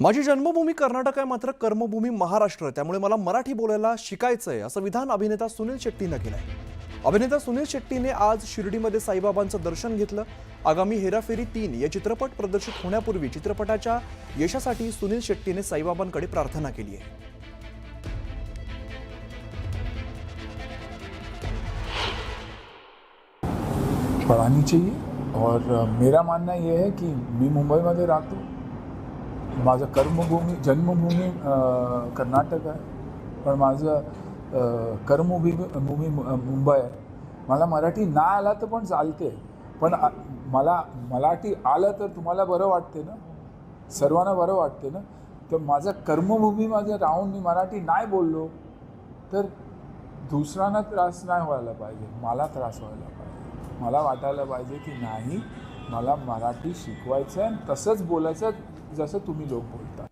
माझी जन्मभूमी कर्नाटक आहे मात्र कर्मभूमी महाराष्ट्र त्यामुळे मला मराठी बोलायला शिकायचं आहे असं विधान अभिनेता सुनील शेट्टीनं आहे अभिनेता सुनील शेट्टीने आज शिर्डीमध्ये साईबाबांचं दर्शन घेतलं. आगामी हेराफेरी तीन या चित्रपट प्रदर्शित होण्यापूर्वी चित्रपटाच्या यशासाठी सुनील शेट्टीने साईबाबांकडे प्रार्थना केली आहे. पढ़ानी चाहिए और मेरा मानना ये है कि मी मुंबईमध्ये राहतो. माझं कर्मभूमी जन्मभूमी कर्नाटक आहे. पण माझं कर्मभूमी भूमी मुंबई आहे. मला मराठी नाही आला तर पण चालते. पण मला मराठी आलं तर तुम्हाला बरं वाटते ना? सर्वांना बरं वाटते ना? तर माझं कर्मभूमी माझं राहून मी मराठी नाही बोललो तर दुसऱ्यांना त्रास नाही व्हायला पाहिजे. मला त्रास व्हायला पाहिजे. मला वाटायला पाहिजे की नाही मला मराठी शिकवायचं आहे आणि तसंच बोलायचं जसं तुम्ही लोक बोलता